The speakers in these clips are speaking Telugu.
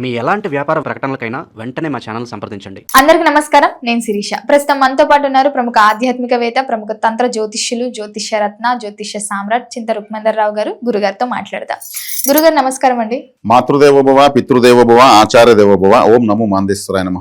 మీ ఎలాంటి వ్యాపార ప్రకటనలకైనా వెంటనే మా ఛానల్ సంప్రదించండి. అందరికి నమస్కారం నేను శిరీష. ప్రస్తుతం మనతో పాటు ఉన్నారు ప్రముఖ ఆధ్యాత్మికవేత్త ప్రముఖ తంత్ర జ్యోతిష్యులు జ్యోతిష్య రత్న జ్యోతిష్య సామ్రాట్ చింత రుక్మందర్ రావు గారు గురుగారితో మాట్లాడదాం. గురుగారు నమస్కారం అండి. మాతృదేవోభవ పితృదేవోభవ ఆచార్య దేవోభవ ఓం నమో మాందేశ్వరాయ నమ.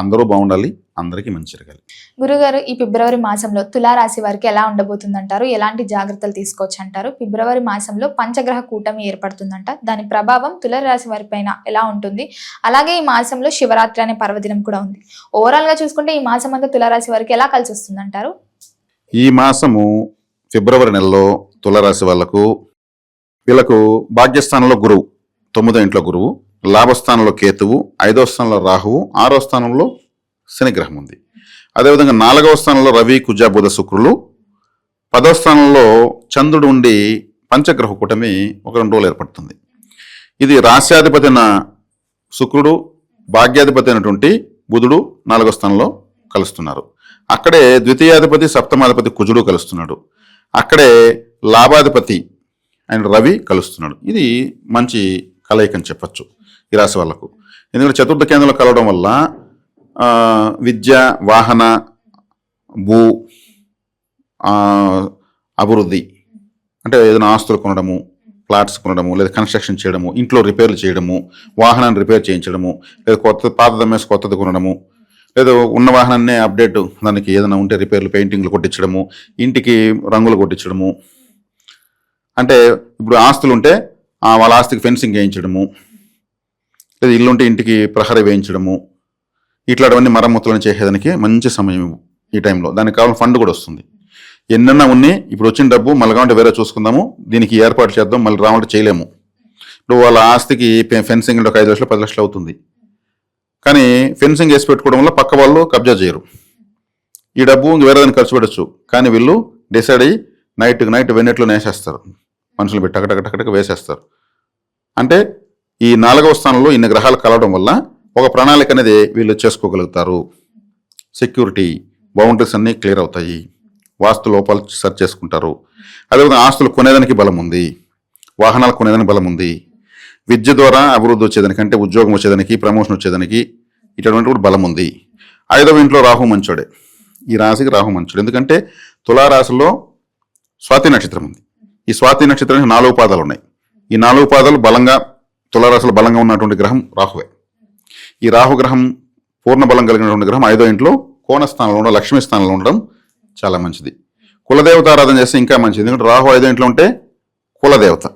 అందరూ బాగుండాలి అందరికీ మంచి జరగాలి. గురుగారు ఈ ఫిబ్రవరి మాసంలో తులారాశి వారికి ఎలా ఉండబోతుందంటారు? ఎలాంటి జాగ్రత్తలు తీసుకోవచ్చు అంటారు ఫిబ్రవరి మాసంలో పంచగ్రహ కూటమి ఏర్పడుతుందంట. దాని ప్రభావం తులారాశి వారి పైన ఎలా ఉంటుంది? అలాగే ఈ మాసంలో శివరాత్రి అనే పర్వదినం కూడా ఉంది. ఓవరాల్గా చూసుకుంటే ఈ మాసం అంతా తులారాశి వారికి ఎలా కలిసి వస్తుందంటారు? ఈ మాసము ఫిబ్రవరి నెలలో తులరాశి వాళ్ళకు వీళ్ళకు భాగ్యస్థానంలో గురువు తొమ్మిదో ఇంట్లో గురువు. లాభస్థానంలో కేతువు ఐదో స్థానంలో రాహువు ఆరో స్థానంలో శనిగ్రహం ఉంది అదేవిధంగా నాలుగవ స్థానంలో రవి కుజ బుధ శుక్రులు పదో స్థానంలో చంద్రుడు ఉండి పంచగ్రహ కూటమి ఒక రెండు రోజులు ఏర్పడుతుంది. ఇది రాశ్యాధిపతి అయిన శుక్రుడు భాగ్యాధిపతి అయినటువంటి బుధుడు నాలుగో స్థానంలో కలుస్తున్నారు. అక్కడే ద్వితీయాధిపతి సప్తమాధిపతి కుజుడు కలుస్తున్నాడు. అక్కడే లాభాధిపతి ఆయన రవి కలుస్తున్నాడు. ఇది మంచి కలయిక అని చెప్పచ్చు. ఈ రాశి వాళ్ళకు. ఎందుకంటే చతుర్థ కేంద్రంలో కలవడం వల్ల విద్య వాహన భూ అభివృద్ధి అంటే ఏదైనా ఆస్తులు కొనడము ప్లాట్స్ కొనడము లేదా కన్స్ట్రక్షన్ చేయడము ఇంట్లో రిపేర్లు చేయడము వాహనాన్ని రిపేర్ చేయించడము లేదా కొత్త పాతది కొత్తది కొనడము లేదా ఉన్న వాహనాన్నే అప్డేట్ దానికి ఏదైనా ఉంటే రిపేర్లు పెయింటింగ్లు కొట్టించడము ఇంటికి రంగులు కొట్టించడము. అంటే ఇప్పుడు ఆస్తులు ఉంటే వాళ్ళ ఆస్తికి ఫెన్సింగ్ వేయించడము లేదా ఇల్లు ఉంటే ఇంటికి ప్రహరీ వేయించడము ఇట్లాంటివన్నీ మరమ్మతులను చేసేదానికి మంచి సమయం ఈ టైంలో. దానికి కావాలని ఫండ్ కూడా వస్తుంది. ఎన్నన్నా ఉన్నాయి ఇప్పుడు వచ్చిన డబ్బు మళ్ళీ కావాలంటే వేరే చూసుకుందాము దీనికి ఏర్పాటు చేద్దాం మళ్ళీ రావాలంటే చేయలేము. ఇప్పుడు వాళ్ళ ఆస్తికి ఫెన్సింగ్ ఒక ఐదు లక్షలు పది లక్షలు అవుతుంది. కానీ ఫెన్సింగ్ వేసి పెట్టుకోవడం వల్ల పక్క వాళ్ళు కబ్జా చేయరు. ఈ డబ్బు ఇంక వేరే దానికి ఖర్చు పెట్టచ్చు. కానీ వీళ్ళు డిసైడ్ అయ్యి నైట్కి నైట్ వెన్నెట్లో వేసేస్తారు మనుషులు పెట్టి టకటక వేసేస్తారు. అంటే ఈ నాలుగవ స్థానంలో ఇన్ని గ్రహాలు కలవడం వల్ల ఒక ప్రణాళిక అనేది వీళ్ళు చేసుకోగలుగుతారు. సెక్యూరిటీ బౌండరీస్ అన్నీ క్లియర్ అవుతాయి. వాస్తు లోపాలు సెర్చ్ చేసుకుంటారు. అదేవిధంగా ఆస్తులు కొనేదానికి బలం ఉంది. వాహనాలు కొనేదానికి బలం ఉంది. విద్య ద్వారా అభివృద్ధి వచ్చేదానికి అంటే ఉద్యోగం వచ్చేదానికి ప్రమోషన్ వచ్చేదానికి ఇటువంటి కూడా బలం ఉంది. ఐదవ ఇంట్లో రాహు మంచోడే. ఈ రాశికి రాహు మంచోడు. ఎందుకంటే తులారాశిలో స్వాతి నక్షత్రం ఉంది. ఈ స్వాతి నక్షత్రానికి నాలుగు పాదాలు ఉన్నాయి. ఈ నాలుగు పాదాలు బలంగా తులారాశిలో బలంగా ఉన్నటువంటి గ్రహం రాహువే. ఈ రాహు గ్రహం పూర్ణ బలం కలిగినటువంటి గ్రహం ఐదో ఇంట్లో కోణ స్థానంలో ఉండడం లక్ష్మీ స్థానంలో ఉండడం చాలా మంచిది. కులదేవత ఆరాధన చేస్తే ఇంకా మంచిది. ఎందుకంటే రాహు ఐదో ఇంట్లో ఉంటే కులదేవత.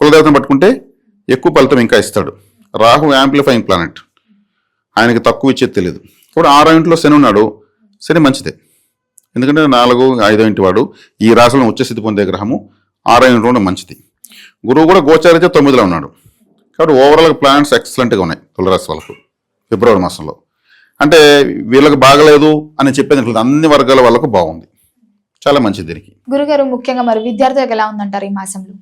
కులదేవతను పట్టుకుంటే ఎక్కువ ఫలితం ఇంకా ఇస్తాడు. Rahu amplifying planet. ఆయనకి తక్కువ ఇచ్చేది తెలియదు. ఇప్పుడు ఆరో ఇంట్లో శని ఉన్నాడు. శని మంచిదే. ఎందుకంటే నాలుగు ఐదో ఇంటి వాడు ఈ రాశిలో ఉచ్చస్థితి పొందే గ్రహము ఆరో ఇంట్లో ఉండడం మంచిది. గురువు కూడా గోచారితే తొమ్మిదిలో ఉన్నాడు. కాబట్టి ఓవరాల్ ప్లాన్స్ ఎక్సలెంట్గా ఉన్నాయి తులరాశి వాళ్ళకు ఫిబ్రవరి మాసంలో. అంటే వీళ్ళకి బాగలేదు అని చెప్పేది. అన్ని వర్గాల వాళ్ళకు బాగుంది. చాలా మంచిది దీనికి. గురుగారు ముఖ్యంగా మరి విద్యార్థులకు ఎలా ఉందంటారు ఈ మాసంలో?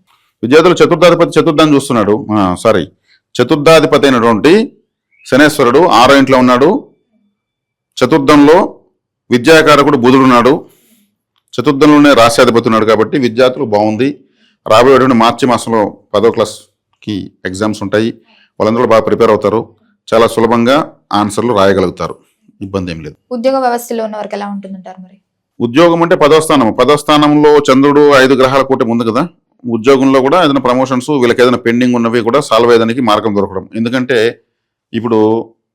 విద్యార్థులు చతుర్థాధిపతి చతుర్థాన్ని చూస్తున్నాడు. సారీ చతుర్థాధిపతి అయినటువంటి శనేశ్వరుడు ఆరో ఇంట్లో ఉన్నాడు. చతుర్థంలో విద్యాకారకుడు బుధుడు ఉన్నాడు. చతుర్థంలోనే రాశ్యాధిపతి ఉన్నాడు కాబట్టి విద్యార్థులు బాగుంది. రాబోయేటువంటి మార్చి మాసంలో పదో క్లాస్కి ఎగ్జామ్స్ ఉంటాయి. వాళ్ళందరూ బాగా ప్రిపేర్ అవుతారు. చాలా సులభంగా ఆన్సర్లు రాయగలుగుతారు. ఇబ్బంది ఏం లేదు. ఉద్యోగ వ్యవస్థలో ఉన్న వారికి ఎలా ఉంటుందంటారు మరి? ఉద్యోగం అంటే పదో స్థానం పదో స్థానంలో చంద్రుడు ఐదు గ్రహాల కూటమి ఉంది కదా? ఉద్యోగంలో కూడా ఏదైనా ప్రమోషన్స్ వీళ్ళకి ఏదైనా పెండింగ్ ఉన్నవి కూడా సాల్వ్ అయ్యేదానికి మార్గం దొరకడం. ఎందుకంటే ఇప్పుడు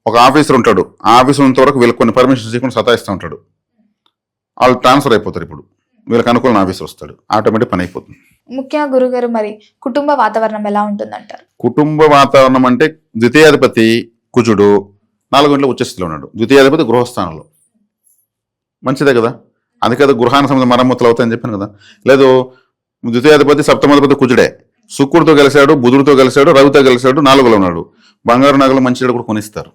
ఒక ఆఫీసర్ ఉంటాడు. ఆ ఆఫీసర్ ఉన్నంత వరకు వీళ్ళకి కొన్ని పర్మిషన్స్ ఇవ్వకుండా సతాయిస్తూ ఉంటాడు. వాళ్ళు ట్రాన్స్ఫర్ అయిపోతారు ఇప్పుడు. వీళ్ళకి అనుకూలమైన ఆఫీసర్ వస్తాడు. ఆటోమేటిక్ పని అయిపోతుంది. ముఖ్యంగా గురుగారు మరి కుటుంబ వాతావరణం ఎలా ఉంటుందంటారు? కుటుంబ వాతావరణం అంటే ద్వితీయాధిపతి కుజుడు నాలుగు గంటల ఉచ్చస్థితిలో ఉన్నాడు. ద్వితీయాధిపతి గృహస్థానంలో. మంచిదే కదా? అందుకే అది గృహానికి సంబంధించిన మరమ్మతులు అవుతాయని చెప్పాను కదా? లేదు ద్వితీయాధిపతి సప్తమాధిపతి కుజుడే. శుక్రుడితో కలిశాడు బుధుడితో కలిశాడు రవితో కలిశాడు నాలుగులో ఉన్నాడు. బంగారు నగలు మంచి కూడా కొనిస్తారు.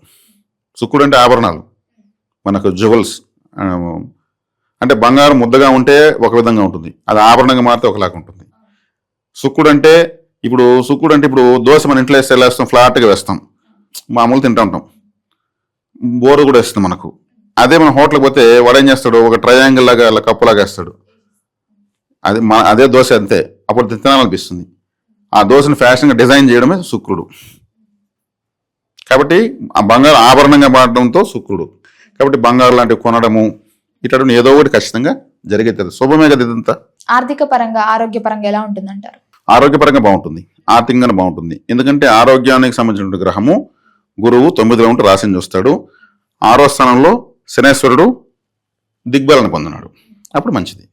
శుక్రుడు అంటే ఆభరణాలు. మనకు జ్యువెల్స్ అంటే బంగారం ముద్దగా ఉంటే ఒక విధంగా ఉంటుంది. అది ఆభరణంగా మారితే ఒకలాగా ఉంటుంది. సుక్కుడు అంటే ఇప్పుడు సుక్కుడు అంటే ఇప్పుడు దోశ మన ఇంట్లో వేస్తే ఎలా వేస్తాం? ఫ్లాట్గా వేస్తాం. మామూలు తింటూ ఉంటాం. బోరు కూడా వేస్తుంది మనకు. అదే మన హోటల్కి పోతే వాడు ఏం చేస్తాడు? ఒక ట్రయాంగిల్ లాగా అలా కప్పులాగా వేస్తాడు. అది మన అదే దోశ అంతే. అప్పుడు తినాలనిపిస్తుంది. ఆ దోశను ఫ్యాషన్గా డిజైన్ చేయడమే శుక్రుడు కాబట్టి ఆ బంగారు ఆభరణంగా మారడంతో శుక్రుడు కాబట్టి బంగారు లాంటివి కొనడము ఇట్లాంటి ఏదో ఒకటి ఖచ్చితంగా జరిగేది. శుభమే కదా ఇదంతా? ఆర్థిక పరంగా ఆరోగ్య పరంగా ఎలా ఉంటుందంటారు? ఆరోగ్యపరంగా బాగుంటుంది. ఆర్థికంగా బాగుంటుంది. ఎందుకంటే ఆరోగ్యానికి సంబంధించిన గ్రహము గురువు తొమ్మిదిలో ఉంటూ రాశిని చూస్తాడు. ఆరో స్థానంలో శనేశ్వరుడు దిగ్బలన పొందినాడు. అప్పుడు మంచిది.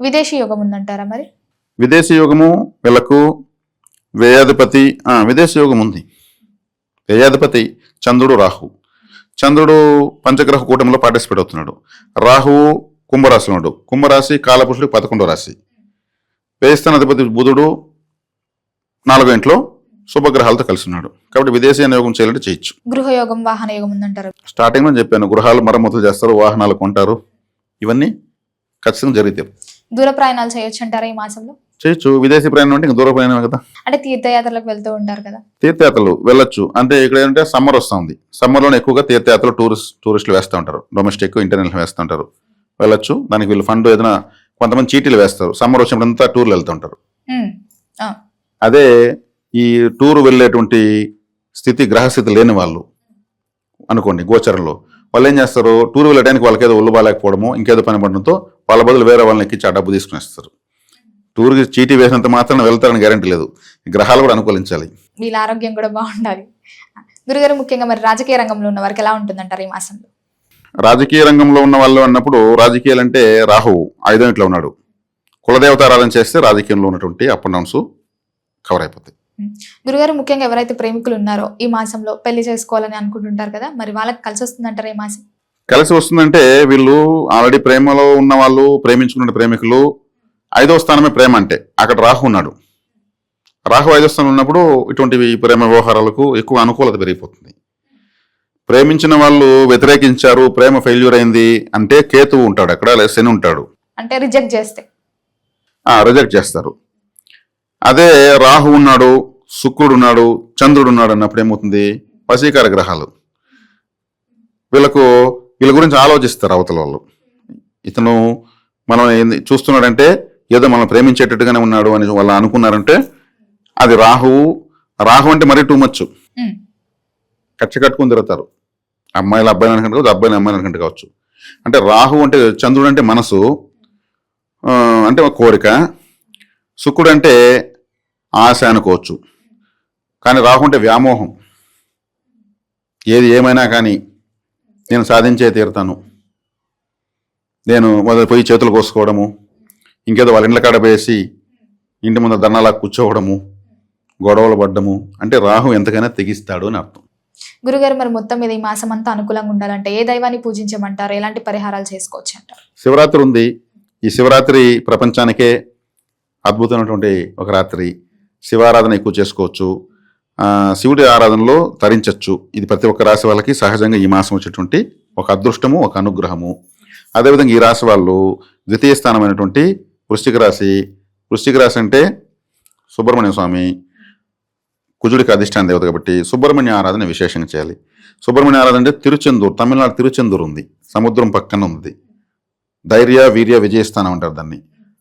విదేశీ యోగం ఉందంటారా మరి? విదేశీ యోగము వీళ్ళకు వ్యయాధిపతి ఆ, విదేశీ యోగం ఉంది. వ్యయాధిపతి చంద్రుడు రాహు. చంద్రుడు పంచగ్రహ కూటమిలో పార్టిసిపేట్ అవుతున్నాడు. రాహువు కుంభరాశిలో ఉన్నాడు. కుంభరాశి కాలపురుషుడు పదకొండో రాశి. వ్యయస్థానాధిపతి బుధుడు నాలుగో ఇంట్లో శుభగ్రహాలతో కలిసి ఉన్నాడు. కాబట్టి విదేశీ యోగం చేయాలంటే చేయొచ్చు. గృహ యోగం వాహన యోగం ఉందంటారు. స్టార్టింగ్లో చెప్పాను గృహాలు మరమ్మతులు చేస్తారు వాహనాలు కొంటారు. ఇవన్నీ ఖచ్చితంగా జరుగుతాయి. దూర ప్రయాణాలు చేయొచ్చు అంటారా ఈ మాసంలో? చేయొచ్చు. విదేశీ ప్రయాణం అంటే ఇంకా దూర ప్రయాణమే కదా. అంటే తీర్థయాత్రలకు వెళ్తూ ఉంటారు కదా. తీర్థయాత్రలు వెళ్ళొచ్చు. అంటే ఇక్కడ ఏంటంటే సమ్మర్ వస్తుంది. సమ్మర్లోనే ఎక్కువగా తీర్థయాత్రలు టూరిస్ట్ టూరిస్టులు వేస్తూ ఉంటారు. డొమెస్టిక్ ఇంటర్నేషనల్ వేస్తూ ఉంటారు. వెళ్ళొచ్చు. దానికి వీళ్ళు ఫండ్ ఏదైనా కొంతమంది చీటీలు వేస్తారు. సమ్మర్ వచ్చినప్పుడంతా టూర్లు వెళ్తూ ఉంటారు. ఉమ్. ఆ. అదే ఈ టూర్ వెళ్ళేటువంటి స్థితి గ్రహస్థితి లేని వాళ్ళు అనుకోండి గోచరంలో. వాళ్ళు ఏం చేస్తారు? టూర్ వెళ్ళడానికి వాళ్ళకి ఏదో ఒళ్ళు బాగాలేకపోవడము ఇంకేదో పని పడడంతో వాళ్ళ బదులు వేరే వాళ్ళని ఎక్కించి ఆ డబ్బు తీసుకునేస్తారు. టూర్కి చీటీ వేసినంత మాత్రం వెళ్తారని గ్యారంటీ లేదు. గ్రహాలు కూడా అనుకూలించాలి. వీళ్ళ ఆరోగ్యం కూడా బాగుండాలి. గురుగారు ముఖ్యంగా మరి రాజకీయ రంగంలో ఉన్న వారికి ఎలా ఉంటుందంటారు ఈ మాసంలో? రాజకీయ రంగంలో ఉన్న వాళ్ళు అన్నప్పుడు రాజకీయాలు అంటే రాహువు ఐదో ఇంట్లో ఉన్నాడు. కులదేవత ఆరాధన చేస్తే రాజకీయంలో ఉన్నటువంటి అప్ అండ్ డౌన్స్ కవర్ అయిపోతాయి. గురుగారు ముఖ్యంగా ఎవరైతే ప్రేమికులు ఉన్నారో ఈ మాసంలో పెళ్ళి చేసుకోవాలని అనుకుంటుంటారు కదా మరి వాళ్ళకి కలిసి వస్తుందంటారా ఈ మాసం? కలిసి వస్తుందంటే వీళ్ళు ఆల్రెడీ ప్రేమలో ఉన్న వాళ్ళు ప్రేమించుకున్న ప్రేమికులు ఐదో స్థానమే ప్రేమ అంటే అక్కడ రాహు ఉన్నాడు. రాహు ఐదో స్థానం ఉన్నప్పుడు ఇటువంటివి ప్రేమ వ్యవహారాలకు ఎక్కువ అనుకూలత పెరిగిపోతుంది. ప్రేమించిన వాళ్ళు వ్యతిరేకించారు ప్రేమ ఫెయిల్యూర్ అయింది అంటే కేతువు ఉంటాడు అక్కడ లేదా శని ఉంటాడు. అంటే రిజెక్ట్ చేస్తే. రిజెక్ట్ చేస్తారు. అదే రాహు ఉన్నాడు శుక్రుడు ఉన్నాడు చంద్రుడు ఉన్నాడు అన్నప్పుడు ఏమవుతుంది? వశీకార గ్రహాలు. వీళ్ళకు వీళ్ళ గురించి ఆలోచిస్తారు అవతల వాళ్ళు. ఇతను మనం ఏంది చూస్తున్నాడంటే ఏదో మనం ప్రేమించేటట్టుగానే ఉన్నాడు అని వాళ్ళు అనుకున్నారంటే అది రాహువు. రాహు అంటే మరీ టూ మచ్. కచ్చ కట్టుకుని తిరుగుతారు. అమ్మాయిలు అబ్బాయిలు అనుకుంటే కావచ్చు అబ్బాయిలు అమ్మాయిలు అనుకుంటే కావచ్చు. అంటే రాహు అంటే చంద్రుడు అంటే మనసు. అంటే ఒక కోరిక. శుక్రుడు అంటే ఆశ అనుకోవచ్చు. కానీ రాహు అంటే వ్యామోహం. ఏది ఏమైనా కానీ నేను సాధించే తీరుతాను. నేను మొదలు పోయి చేతులు కోసుకోవడము. ఇంకేదో వాళ్ళ ఇండ్ల కాడ వేసి ఇంటి ముందు ధర్నాలా కూర్చోవడము గొడవలు పడ్డము అంటే రాహు ఎంతకైనా తెగిస్తాడు అని అర్థం. గురుగారు మరి మొత్తం మీద ఈ మాసం అంతా అనుకూలంగా ఉండాలంటే ఏ దైవాన్ని పూజించమంటారు? ఎలాంటి పరిహారాలు చేసుకోవచ్చు అంటారు? శివరాత్రి ఉంది. ఈ శివరాత్రి ప్రపంచానికే అద్భుతమైనటువంటి ఒక రాత్రి. శివారాధన ఎక్కువ చేసుకోవచ్చు. శివుడి ఆరాధనలో తరించవచ్చు ఇది ప్రతి ఒక్క రాశి వాళ్ళకి సహజంగా ఈ మాసం వచ్చేటువంటి ఒక అదృష్టము ఒక అనుగ్రహము. అదేవిధంగా ఈ రాశి వాళ్ళు ద్వితీయ స్థానమైనటువంటి వృశ్చిక రాశి. వృశ్చిక రాశి అంటే సుబ్రహ్మణ్య స్వామి కుజుడికి అధిష్టాన దేవత కాబట్టి సుబ్రహ్మణ్య ఆరాధన విశేషంగా చేయాలి. సుబ్రహ్మణ్య ఆరాధన అంటే తిరుచెందూరు తమిళనాడు తిరుచెందూరు ఉంది. సముద్రం పక్కన ఉంది. ధైర్య వీర్య విజయస్థానం అంటారు దాన్ని.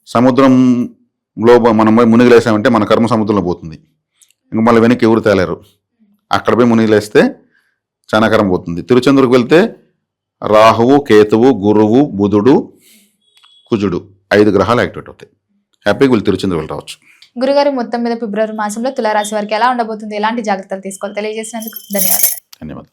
సముద్రంలో మనం పోయి మునిగిలేసామంటే మన కర్మ సముద్రంలో పోతుంది. ఇంక మళ్ళీ వెనక్కి ఎవరు తేలేరు. అక్కడ పోయి మునిగిలేస్తే చాలా కరం పోతుంది. తిరుచెందూరుకు వెళ్తే రాహువు కేతువు గురువు బుధుడు కుజుడు. ఐదు గ్రహాలు యాక్టివేట్ అవుతాయి. హ్యాపీగా వీళ్ళు తిరుచెందూరు వెళ్ళి రావచ్చు. గురుగారు మొత్తం మీద ఫిబ్రవరి మాసంలో తులారాశి వారికి ఎలా ఉండబోతుంది? ఎలాంటి జాగ్రత్తలు తీసుకోవాలి? తెలియజేసినందుకు ధన్యవాదాలు. ధన్యవాదాలు.